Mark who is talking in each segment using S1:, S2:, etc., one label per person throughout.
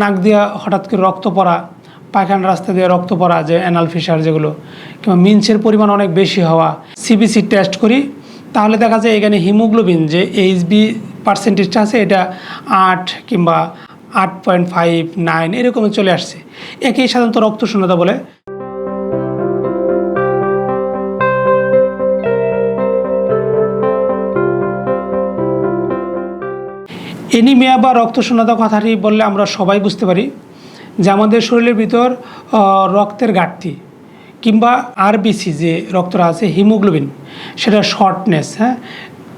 S1: নাক দিয়ে হঠাৎ করে রক্ত পড়া, পায়খানা রাস্তা দিয়ে রক্ত পড়া, যে অ্যানাল ফিশার যেগুলো, কিংবা মিনসের পরিমাণ অনেক বেশি হওয়া সিবিসি টেস্ট করি, তাহলে দেখা যায় এখানে হিমোগ্লোবিন, যে এইচবি পার্সেন্টেজটা আছে, এটা আট কিংবা আট পয়েন্ট ফাইভ নাইন এরকমই চলে আসছে। একেই সাধারণত রক্ত শূন্যতা বলে। এনিমিয়া বা রক্ত শূন্যতা কথাটি বললে আমরা সবাই বুঝতে পারি যে আমাদের শরীরের ভিতর রক্তের ঘাটতি কিংবা আরবিসি যে রক্তটা আছে, হিমোগ্লোবিন, সেটা শর্টনেস হ্যাঁ?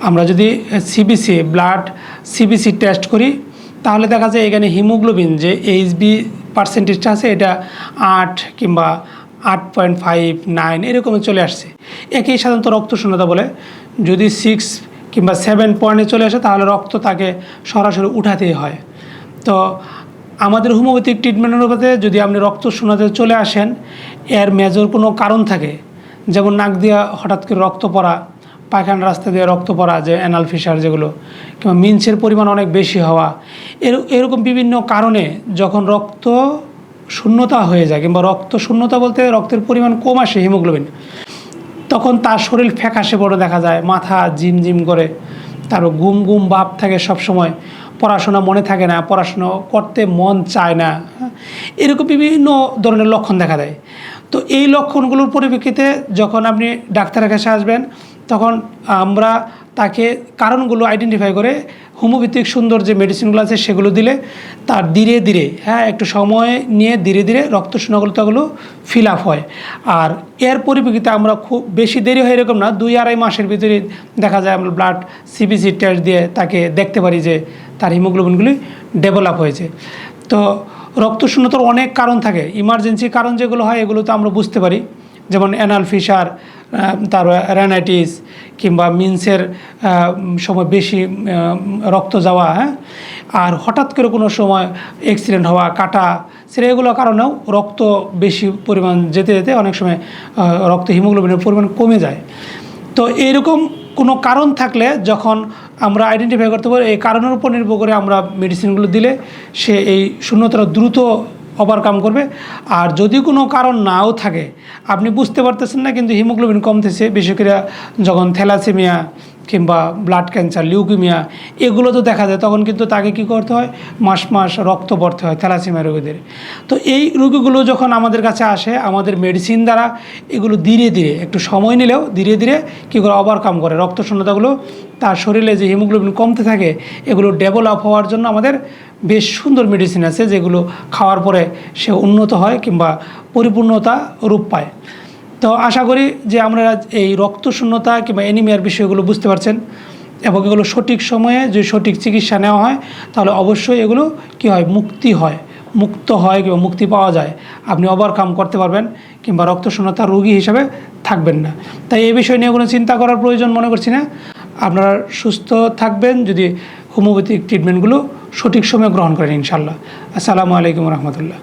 S1: আমরা যদি সিবিসি ব্লাড সিবিসি টেস্ট করি, তাহলে দেখা যায় এখানে হিমোগ্লোবিন যে এইচবি পার্সেন্টেজটা আছে, এটা আট কিংবা আট পয়েন্ট ফাইভ নাইন এরকমই চলে আসছে। একেই সাধারণত রক্ত শূন্যতা বলে, যদি সিক্স কিংবা সেভেন পয়েন্টে চলে আসে, তাহলে রক্ত তাকে সরাসরি উঠাতেই হয়। তো আমাদের হোমিওপ্যাথিক ট্রিটমেন্ট অনুপাতে যদি আপনি রক্ত শূন্যতে চলে আসেন, এর মেজর কোনো কারণ থাকে? যেমন নাক দিয়ে হঠাৎ করে রক্ত পড়া, পায়খানা রাস্তা দিয়ে রক্ত পড়া, যে অ্যানাল ফিসার যেগুলো, কিংবা মিনসের পরিমাণ অনেক বেশি হওয়া, এর, এরকম বিভিন্ন কারণে যখন রক্ত শূন্যতা হয়ে যায়, কিংবা রক্ত শূন্যতা বলতে রক্তের পরিমাণ কম আসে হিমোগ্লোবিন তখন তার শরীর ফ্যাকাশে বড় দেখা যায়, মাথা জিম করে তার গুম গুম ভাব থাকে সব সময় পড়াশোনা মনে থাকে না, পড়াশোনা করতে মন চায় না? এরকম বিভিন্ন ধরনের লক্ষণ দেখা দেয় তো এই লক্ষণগুলোর পরিপ্রেক্ষিতে যখন আপনি ডাক্তারের কাছে আসবেন তখন আমরা তাকে কারণগুলো আইডেন্টিফাই করে হোমিওপ্যাথিক সুন্দর যে মেডিসিনগুলো আছে সেগুলো দিলে তার ধীরে ধীরে হ্যাঁ একটু সময় নিয়ে ধীরে ধীরে রক্ত শূন্যগুলোগুলো ফিল আপ হয়। আর এর পরিপ্রেক্ষিতে আমরা খুব বেশি দেরি হয় এরকম না, দুই আড়াই মাসের ভিতরে দেখা যায় আমরা ব্লাড সিবিসি টেস্ট দিয়ে তাকে দেখতে পারি যে তার হিমোগ্লোবিনগুলি ডেভেলপ হয়েছে। তো রক্ত শূন্যতার অনেক কারণ থাকে। ইমার্জেন্সি কারণ যেগুলো হয় এগুলো তো আমরা বুঝতে পারি। যেমন অ্যানাল ফিসার তার র্যানাইটিস কিংবা মিন্সের সময় বেশি রক্ত যাওয়া হ্যাঁ? আর হঠাৎ করে কোনো সময় অ্যাক্সিডেন্ট হওয়া, কাটা, সেটা এগুলো কারণেও রক্ত বেশি পরিমাণ যেতে যেতে অনেক সময় রক্ত হিমোগ্লোবিনের পরিমাণ কমে যায়। তো এইরকম কোনো কারণ থাকলে যখন আমরা আইডেন্টিফাই করতে পারি, এই কারণের উপর নির্ভর করে আমরা মেডিসিনগুলো দিলে সে এই শূন্যতাটা দ্রুত ওভারকাম করবে। আর যদি কোনো কারণ নাও থাকে, আপনি বুঝতে পারতেছেন না, কিন্তু হিমোগ্লোবিন কমতেছে। বিশেষ করে যখন থ্যালাসেমিয়া কিংবা ব্লাড ক্যান্সার লিউকিমিয়া এগুলো তো দেখা যায়। তখন কিন্তু তাকে কি করতে হয়? মাস মাস রক্ত পড়তে হয় থ্যালাসেমিয়া রোগীদের। তো এই রোগীগুলো যখন আমাদের কাছে আসে, আমাদের মেডিসিন দ্বারা এগুলো ধীরে ধীরে, একটু সময় নিলেও ধীরে ধীরে কী করে ওভারকাম করে। রক্ত শূন্যতাগুলো তার শরীরে যে হিমোগ্লোবিন কমতে থাকে, এগুলো ডেভেলপ হওয়ার জন্য আমাদের বেশ সুন্দর মেডিসিন আছে যেগুলো খাওয়ার পরে সে উন্নত হয় কিংবা পরিপূর্ণতা রূপ পায়। তো আশা করি যে আমরা এই রক্ত শূন্যতা কিংবা অ্যানিমিয়ার বিষয়গুলো বুঝতে পারছেন এবং এগুলো সঠিক সময়ে যদি সঠিক চিকিৎসা নেওয়া হয়, তাহলে অবশ্যই এগুলো কি হয়? মুক্তি হয়। মুক্ত হয় কিংবা মুক্তি পাওয়া যায়। আপনি ওভারকাম করতে পারবেন কিংবা রক্ত শূন্যতা রোগী হিসাবে থাকবেন না। তাই এই বিষয় নিয়ে কোনো চিন্তা করার প্রয়োজন মনে করছি না। আপনারা সুস্থ থাকবেন যদি হোমিওপ্যাথিক ট্রিটমেন্টগুলো সঠিক সময়ে গ্রহণ করেন ইনশাল্লাহ আসসালামু আলাইকুম রহমতুল্লাহ।